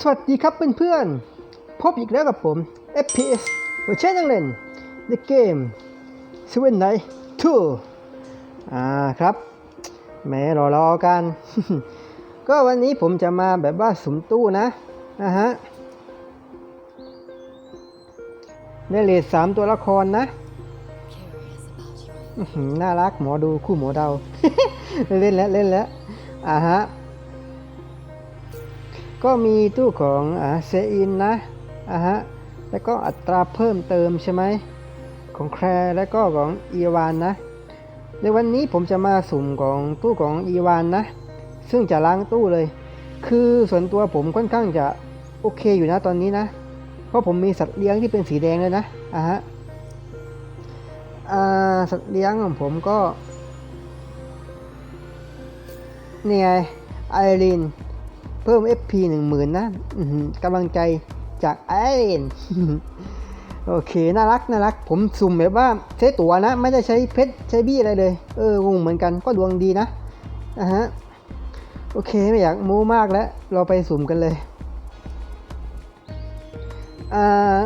สวัสดีครับเพื่อนๆ พบอีกแล้วกับผม FPS เวอร์ชันนังเล่น The Game Seven Night Two อ่าครับแหม้รอรอกัน ก็วันนี้ผมจะมาแบบว่าสุ่มตู้นะนะฮะในเลทสามตัวละครนะ น่ารักหมอดูคู่หมอเดา เล่นแล้ว เล่นแล้วอ่าฮะ ก็มีตู้ของอ่าเซอินนะอ่าฮะแล้วก็อัตราเพิ่มเติมใช่ไหมของแคร์แล้วก็ของอีวานนะ ในวันนี้ผมจะมาสุ่มของตู้ของอีวานนะ ซึ่งจะล้างตู้เลย คือส่วนตัวผมค่อนข้างจะโอเคอยู่นะตอนนี้นะ เพราะผมมีสัตว์เลี้ยงที่เป็นสีแดงเลยนะอ่าฮะอ่าสัตว์เลี้ยงของผมก็นี่ไงไอรีน เพิ่ม FP หนึ่งหมื่นนะกำลังใจจากไอรีนโอเค น่ารัก น่ารัก ผมสุ่มแบบว่าใช้ตั๋วนะ ไม่ได้ใช้เพชร ใช้บี้อะไรเลย เอองงเหมือนกัน ก็ดวงดีนะอะฮะ โอเค ไม่อยากมูมากแล้ว เราไปสุ่มกันเลย อ่า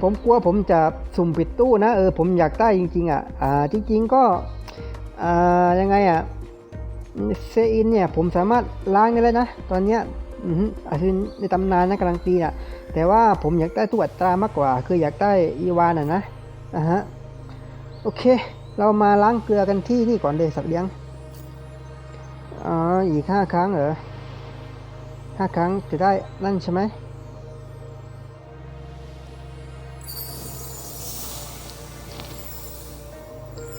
ผมกลัวผมจะสุ่มปิดตู้นะ เออ ผมอยากได้จริง ๆ อะ อ่า จริง ๆ ก็ อ่า ยังไงอะ เซอินเนี่ยผมสามารถล้างได้แล้วนะ ตอนเนี้ยอืออาคือในตำนานนะกำลังตีอะ แต่ว่าผมอยากได้ตัวอัตรามากกว่า คืออยากได้อีวานอะนะอะฮะโอเค เรามาล้างเกลือกันที่นี่ก่อนเลยสัตว์เลี้ยงอ๋ออีกห้าครั้งเหรอห้าครั้งจะได้นั่นใช่ไหม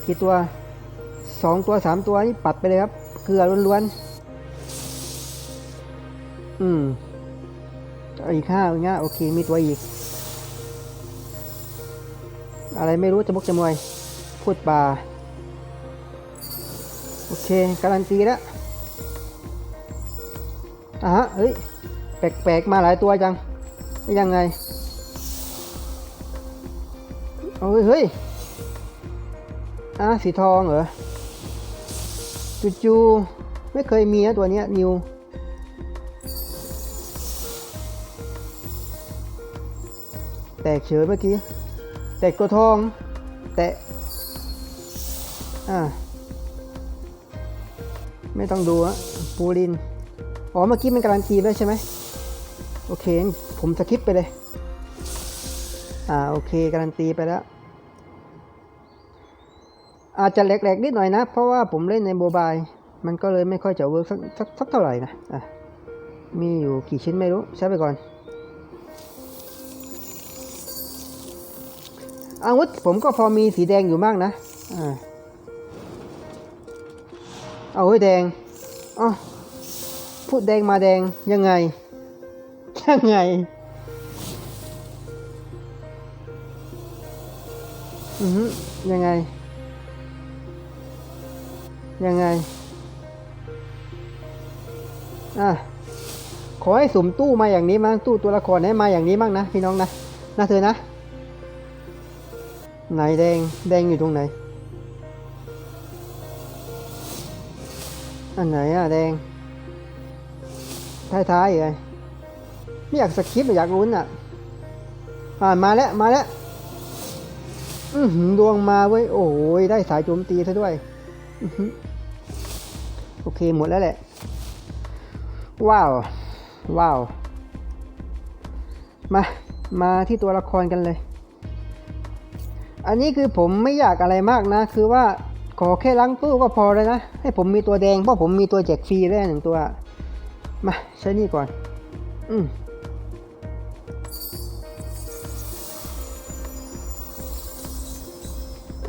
กี่ตัวสองตัวสามตัวนี่ปัดไปเลยครับ เกลือล้วนๆ อืมอีกห้าอย่างเงี้ยโอเค มีตัวอีก อะไรไม่รู้จะบกจะมวย พูดปลาโอเค การันตีแล้วอะเฮ้ย แปลกๆ มาหลายตัวจัง ยังไงเอาเฮ้ยเฮ้ยอะสีทองเหรอ จูจูไม่เคยมีนะตัวนี้นิวแตกเฉยเมื่อกี้ แตกตัวทอง แตะอ่าไม่ต้องดูอะปูริน อ๋อ เมื่อกี้มันการันตีได้ใช่ไหม โอเค ผมสคิปไปเลย อ่า โอเค การันตีไปแล้ว อาจจะแหลกๆนิดหน่อยนะ เพราะว่าผมเล่นในโมบายมันก็เลยไม่ค่อยจะเวิร์กสักสักสักเท่าไหร่นะอะมีอยู่กี่ชิ้นไม่รู้ใช้ไปก่อนอาวุธผมก็พอมีสีแดงอยู่มากนะอ่าเอาไว้ยแดงอ๋อพูดแดงมาแดงยังไง ยังไงอือยังไง ยังไง อะ ขอให้สุ่มตู้มาอย่างนี้มั้งตู้ตัวละครให้มาอย่างนี้มั้งนะพี่น้องนะนะเธอนะไหนแดงแดงอยู่ตรงไหน อันไหนอะแดง ท้ายๆเลยไม่อยากสคริปอยากลุ้นอะอ่ามาแล้วมาแล้วอืดวงมาเว้ยโอ้ยได้สายโจมตีซะด้วย อือ โอเคหมดแล้วแหละ ว้าว ว้าว มา มาที่ตัวละครกันเลย อันนี้คือผมไม่อยากอะไรมากนะ คือว่าขอแค่ล้างตู้ก็พอเลยนะ ให้ผมมีตัวแดง เพราะผมมีตัวแจกฟรีแล้หนึ่งตัว มาใช้นี่ก่อน อืม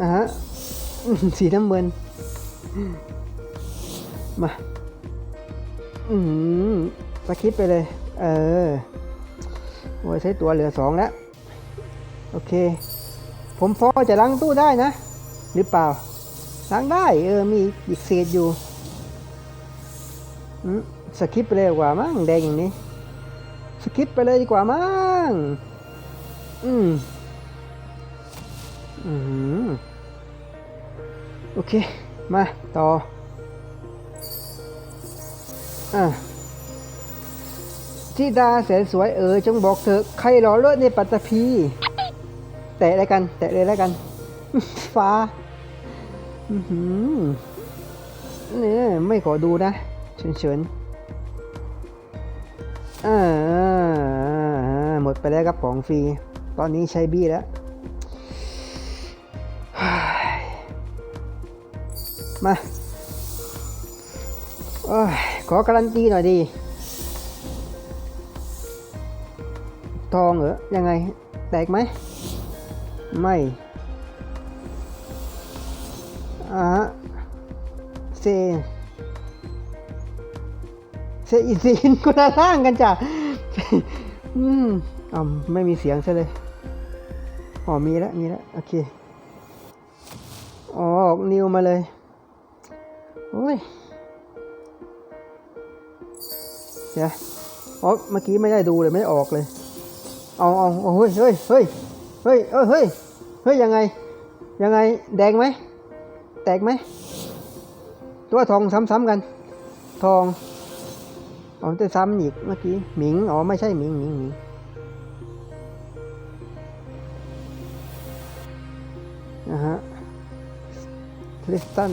อะฮะสีน้ำเงิน มา อืมสคิปไปเลย เออโอ้ยใช้ตัวเหลือสองแล้ว โอเค ผมพอจะล้างตู้ได้นะ หรือเปล่า ล้างได้ เออ มีอีกเศษอยู่สคิปไปเลยดีกว่ามั้งแดงอย่างนี้ สคิปไปเลยดีกว่ามั้ง อืม อืม โอเค มา ต่อ ทิดาแสนสวยเออจงบอกเถอใครหล่อเลิศในปัตตภีแตะเลยกัน แตะเลยแล้วกัน ฟ้าอือหือเนี่ยไม่ขอดูนะเฉินเฉินๆอ่าหมดไปแล้วครับของฟรี ตอนนี้ใช้บี้แล้วมา ขอการันตีหน่อยดี ทองเหรอ ยังไง แตกไหม ไม่อ่าฮะเซเซอีซีนคนละร่างกันจ้ะ อืมอ๋อไม่มีเสียงซะเลย อ๋อ มีแล้ว มีแล้ว โอเคอ๋อออกนิวมาเลย โอ้ย เดี๋ยวอ๋อเมื่อกี้ไม่ได้ดูเลยไม่ได้ออกเลย เอาเอาเอาเฮ้ยเฮ้ยเฮ้ยเฮ้ยเฮ้ยเฮ้ยยังไง ยังไงแดงไหมแตกไหมตัวทองซ้ำๆกัน ทองอ๋อจะซ้ำอีกเมื่อกี้หมิงอ๋อไม่ใช่หมิงหมิงหมิงนะฮะคริสตัน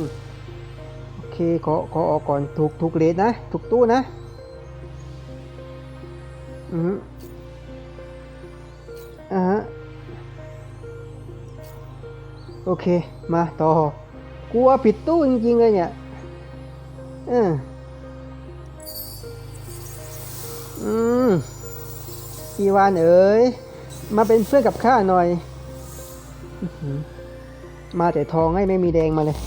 โอเคขอขอออกก่อนถูกถูกเลทนะ ถูกตู้นะ อืออ่าฮะโอเค มาต่อ กลัวผิดตู้จริงๆเลยเนี่ยเอออืมอีวานเอ๋ย มาเป็นเพื่อนกับข้าหน่อยอมาแต่ทองให้ไม่มีแดงมาเลย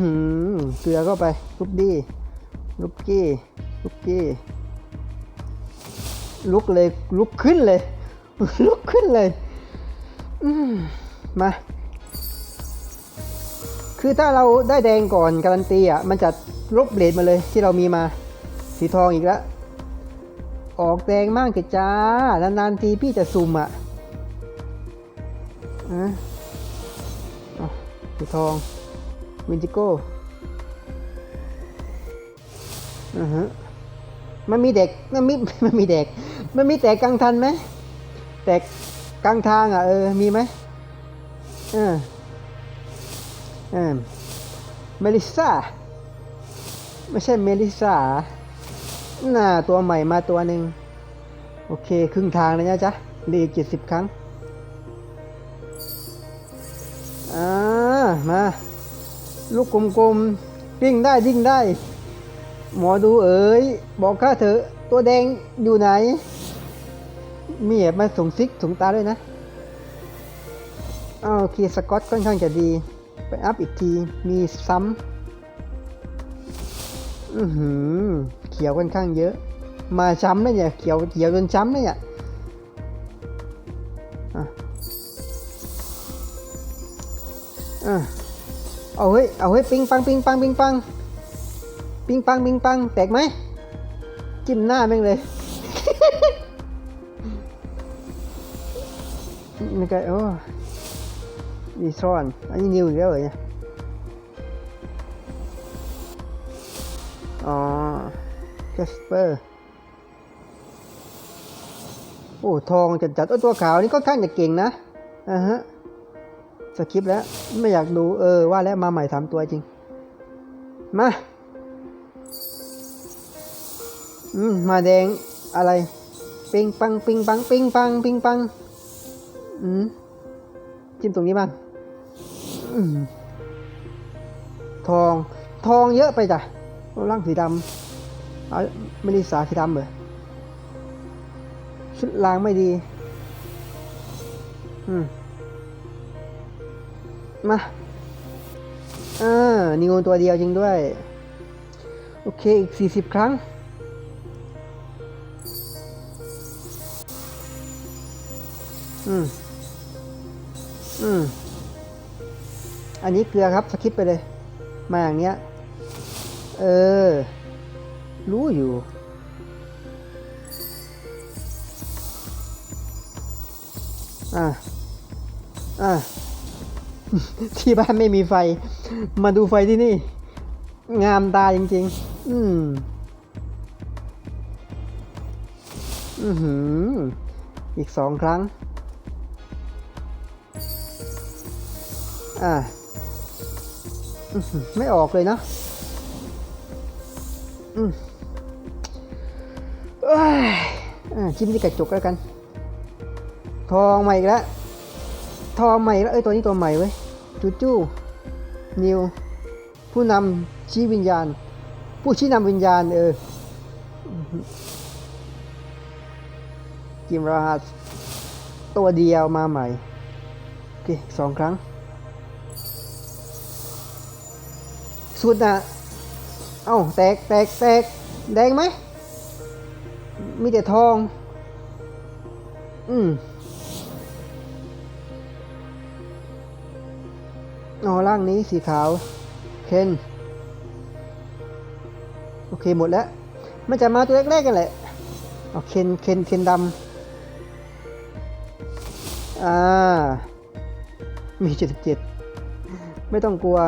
หือเกลือเข้าไปลุบดี้ลุบกี้ลุบกี้ ลุกเลย ลุกขึ้นเลย ลุกขึ้นเลยมมา คือถ้าเราได้แดงก่อนการันตีอะ มันจะลบเบลดมาเลยที่เรามีมา สีทองอีกแล้ว ออกแดงมากเกจ้า นานๆทีพี่จะซุ่มอะอะสีทอง วินจิโก้อือฮะมันมีเด็กมันมีมันมีเด็ก มันมีแตกกลางทันไหมแตกกลางทางอะเออมีไหมเออเออเมลิซาไม่ใช่เมลิซ่าน่าตัวใหม่มาตัวหนึ่งโอเค ครึ่งทางเลยนะจ๊ะเหลีกเจ็ดสิบครั้ง อ่า มา ลูกกลมๆวิ่งได้วิ่งได้ หมอดูเอ๋ยบอกข้าเถอะตัวแดงอยู่ไหน มีแอบมาส่งซิกส่งตาด้วยนะอ้าวโอเคสกอตค่อนข้างจะดี ไปอัพอีกทีมีซ้ำอือหือเขียวค่อนข้างเยอะ มาช้ำนะเนี่ยเขียวเขียวจนช้ำนะเนี่ยอะอะ เอาเฮ้ย เอาเฮ้ย ปิงปังปิงปังปิงปังปิงปังปิงปัง แตกไหม จิ้มหน้าแม่งเลย นี่ก็โอ้ดีซ่อน อันนี้นิวอีกแล้วเหรอเนี่ย อ๋อแคสเปอร์ โอ้ ทองจัดจัดโอ้ตัวขาวนี่ก็ข้างจะเก่งนะอ่าฮะ สคริปต์แล้วไม่อยากดูเออว่าแล้วมาใหม่สามตัวจริง มาอืมมาแดงอะไร ปิงปังปิงปังปิงปังปิงปังอืมจิ้มตรงนี้บ้างอืมทองทองเยอะไปจ้ะร่างสีดำเอาไม่ได้สาสีดำเหรอชุดลางไม่ดี อืม มาอ่านิวตัวเดียวจริงด้วย โอเค อีกสี่สิบครั้ง อืม อืม อันนี้เกลือครับสคิปไปเลย มาอย่างเนี้ย เออ รู้อยู่อะอะ ที่บ้านไม่มีไฟ มาดูไฟที่นี่ งามตาจริง ๆ อืมอือหือ อีกสองครั้ง อ่าอือหือไม่ออกเลยนะอืมอ้ยอ่าจิ้มที่กระจกแล้วกัน ทองใหม่อีกแล้ว ทองใหม่แล้วเอ้ยตัวนี้ตัวใหม่เว้ยจูจูนิว ผู้นำชี้วิญญาณ ผู้ชี้นำวิญญาณ เอออื้อหือกิมราฮัสตัวเดียวมาใหม่ โอเคสองครั้ง สุดนะเอ้าแตกแตกแตกแดงไหม มีแต่ทอง อืม อ๋อร่างนี้สีขาวเคนโอเคหมดแล้ว มันจะมาตัวแรกๆกันแหละเอาเคนเคนเคนดำอ่า มีเจ็ดสิบเจ็ดไม่ต้องกลัว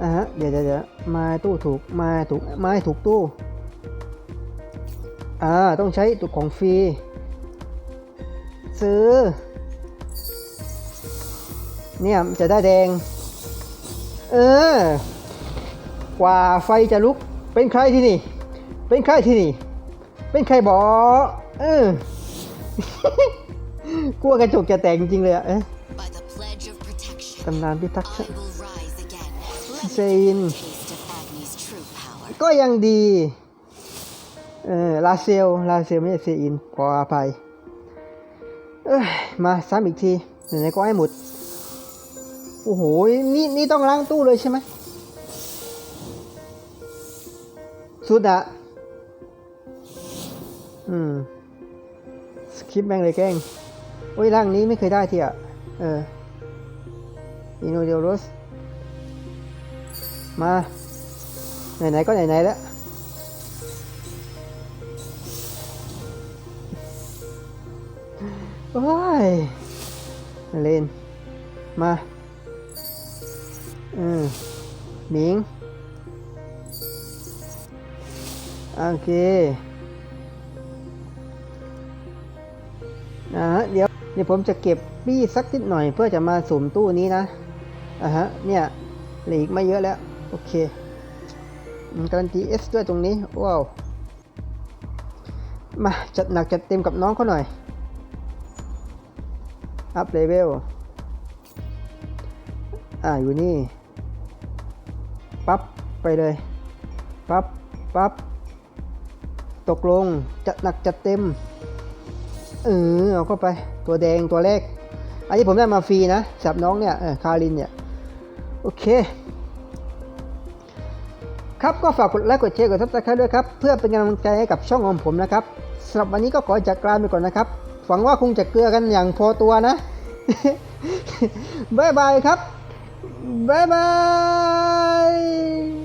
อ่าฮะเดี๋ยวเดี๋ยวมาตู้ถูกมาถูกมาถูกตู้อ่าต้องใช้ตัวของฟรีซื้อ เนี่ยจะได้แดง เออ กว่าไฟจะลุก เป็นใครที่นี่ เป็นใครที่นี่ เป็นใครบอเออกลัวกระจกจะแตกจริงๆเลยอะเอ๊ะ By the pledge of protection, ตำนานพิทักษ์ I will rise again. Let me Zayn. taste of Agni's true power. ก็ยังดี เออลาเซล ลาเซลไม่ใช่เซอินขออภัยเอ้ยมาซ้ำอีกทีไหนๆก็ให้หมด โอ้โห นี่นี่ต้องล้างตู้เลยใช่ไหมสุดอะอืม สคริปแม่งเลยแกล้ง โอ้ยร่างนี้ไม่เคยได้ทีอะเอออินโนเดลโรสมา ไหนๆก็ไหนๆแล้วโอ้ยเล่น มา อืมหมิงโอเคนะฮะเดี๋ยวเดี๋ยวผมจะเก็บปี้สักนิดหน่อยเพื่อจะมาสุ่มตู้นี้นะอะฮะเนี่ยเหลืออีกไม่เยอะแล้ว โอเคการันตีเอสด้วยตรงนี้ ว้าว มา จัดหนักจัดเต็มกับน้องเขาหน่อย อัพเลเวล อ่า อยู่นี่ ปั๊บไปเลยปั๊บปั๊บตกลงจัดหนักจัดเต็มเออเอาเข้าไปตัวแดงตัวแรก อันนี้ผมได้มาฟรีนะสับน้องเนี่ยคารินเนี่ย โอเค ครับก็ฝากกดไลค์กดแชร์กดซับสไครต์ด้วยครับ เพื่อเป็นกำลังใจให้กับช่องของผมนะครับสำหรับวันนี้ก็ขอจากลาไปก่อนนะครับหวังว่าคงจะเกลือกันอย่างพอตัวนะ บ๊ายบายครับ บ๊ายบาย